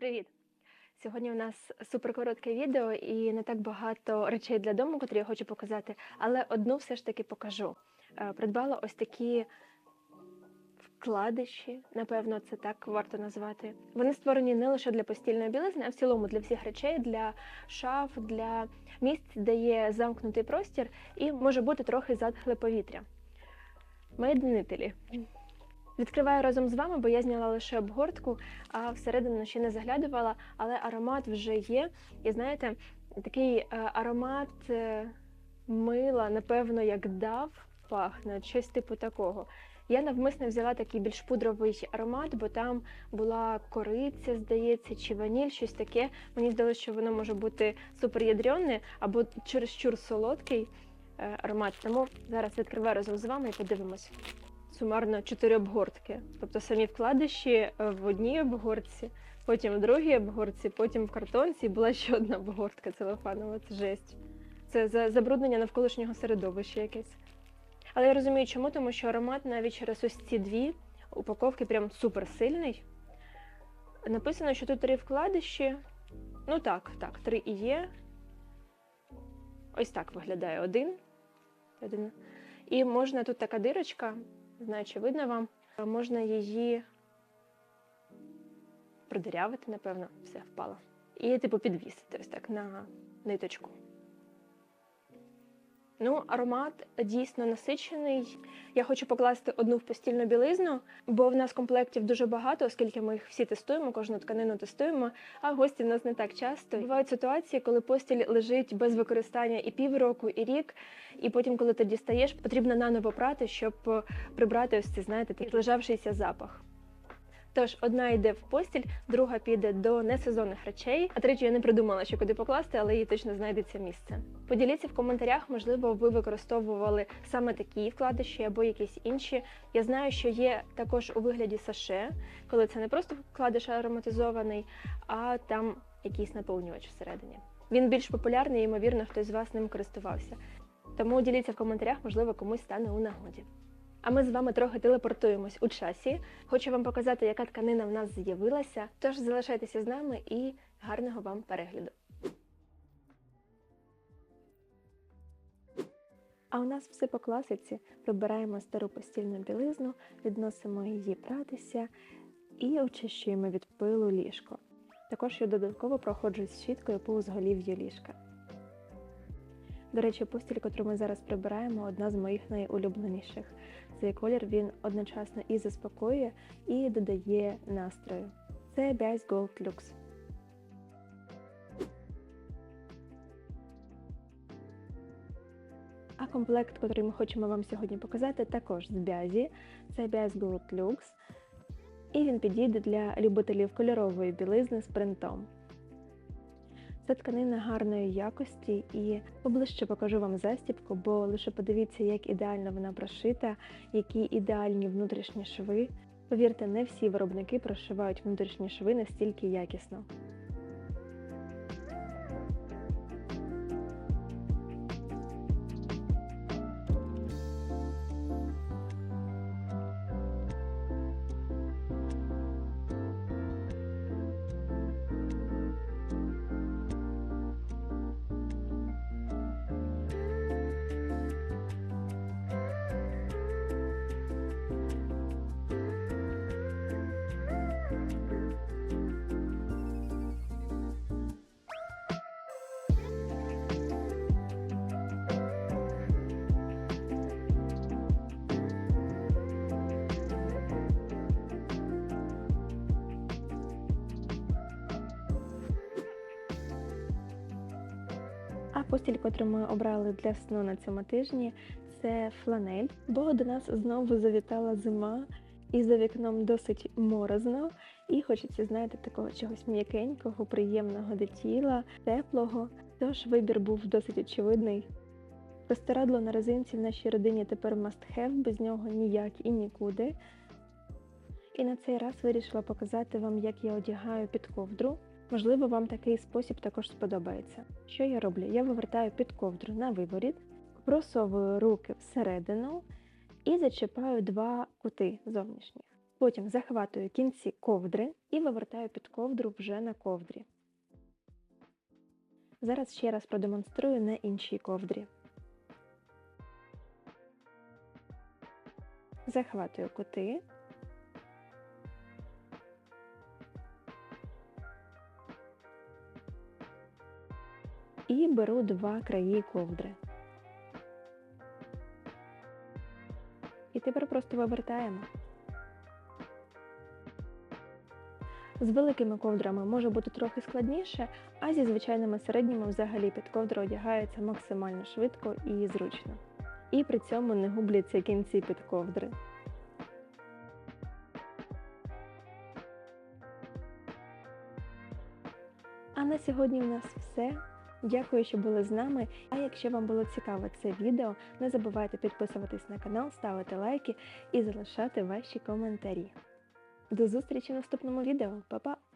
Привіт! Сьогодні у нас суперкоротке відео і не так багато речей для дому, котрі я хочу показати, але одну все ж таки покажу. Е, Придбала ось такі вкладиші, напевно, це так варто назвати. Вони створені не лише для постільної білизни, а в цілому для всіх речей, для шаф, для місць, де є замкнутий простір, і може бути трохи затхле повітря. In Italy. Відкриваю разом з вами, бо я зняла лише обгортку, а всередину ще не заглядувала, але аромат вже є. І знаєте, такий е, аромат е, мила, напевно, як дав пахне, щось типу такого. Я навмисно взяла такий більш пудровий аромат, бо там була кориця, здається, чи ваніль, щось таке. Мені здалося, що воно може бути суперядрёне або чересчур солодкий е, аромат. Тому зараз відкриваю разом з вами і подивимось сумарно чотири обгортки. Тобто самі вкладиші е, в одній обгортці, потім в другій обгортці, потім в картонці і була ще одна обгортка целофанова. Це жесть. Це забруднення навколишнього середовища якесь. Але я розумію, чому, тому що аромат навіть через ось ці дві упаковки прям супер сильний. Написано, що тут три вкладиші. Ну так, так, три і є. Ось так виглядає один. один. І можна тут така дирочка, не знаю, чи видно вам. Можна її продирявити, напевно, все впало. І, типу, підвісити ось так на ниточку. Ну, аромат дійсно насичений. Я хочу покласти одну в постільну білизну, бо в нас комплектів дуже багато, оскільки ми їх всі тестуємо, кожну тканину тестуємо, а гості в нас не так часто. Бувають ситуації, коли постіль лежить без використання і півроку, і рік, і потім, коли ти дістаєш, потрібно наново прати, щоб прибрати ось цей, знаєте, такий лежавшийся запах. Тож одна йде в постіль, друга піде до несезонних речей, а третю я не придумала, що куди покласти, але їй точно знайдеться місце. Поділіться в коментарях, можливо, ви використовували саме такі вкладиші або якісь інші. Я знаю, що є також у вигляді саше, коли це не просто вкладиш ароматизований, а там якийсь наповнювач всередині. Він більш популярний і, ймовірно, хтось з вас ним користувався. Тому діліться в коментарях, можливо, комусь стане у нагоді. А ми з вами трохи телепортуємось у часі. Хочу вам показати, яка тканина в нас з'явилася. Тож залишайтеся з нами і гарного вам перегляду. А у нас все по класиці. Прибираємо стару постільну білизну, відносимо її пратися і очищуємо від пилу ліжко. Також я додатково проходжу з щіткою по узголів'ю ліжка. До речі, постіль, яку ми зараз прибираємо, одна з моїх найулюбленіших. Цей колір він одночасно і заспокоює, і додає настрою. Це Bice Gold Lux. А комплект, який ми хочемо вам сьогодні показати, також з Бязі. Це Bice Gold Lux. І він підійде для любителів кольорової білизни з принтом. Це тканина гарної якості і поближче покажу вам застібку, бо лише подивіться, як ідеально вона прошита, які ідеальні внутрішні шви. Повірте, не всі виробники прошивають внутрішні шви настільки якісно. Постіль, котру ми обрали для сну на цьому тижні, це фланель, бо до нас знову завітала зима, і за вікном досить морозно, і хочеться, знаєте, такого чогось м'якенького, приємного до тіла, теплого. Тож вибір був досить очевидний. Простирадло на резинці в нашій родині тепер must have, без нього ніяк і нікуди. І на цей раз вирішила показати вам, як я одягаю під ковдру. Можливо, вам такий спосіб також сподобається. Що я роблю? Я вивертаю під ковдру на виворіт, просовую руки всередину і зачіпаю два кути зовнішніх. Потім захватую кінці ковдри і вивертаю під ковдру вже на ковдрі. Зараз ще раз продемонструю на іншій ковдрі. Захватую кути. І беру два краї ковдри. І тепер просто вивертаємо. З великими ковдрами може бути трохи складніше, а зі звичайними середніми взагалі під ковдру одягається максимально швидко і зручно. І при цьому не губляться кінці під ковдри. А на сьогодні в нас все. Дякую, що були з нами. А якщо вам було цікаво це відео, не забувайте підписуватись на канал, ставити лайки і залишати ваші коментарі. До зустрічі в наступному відео. Па-па!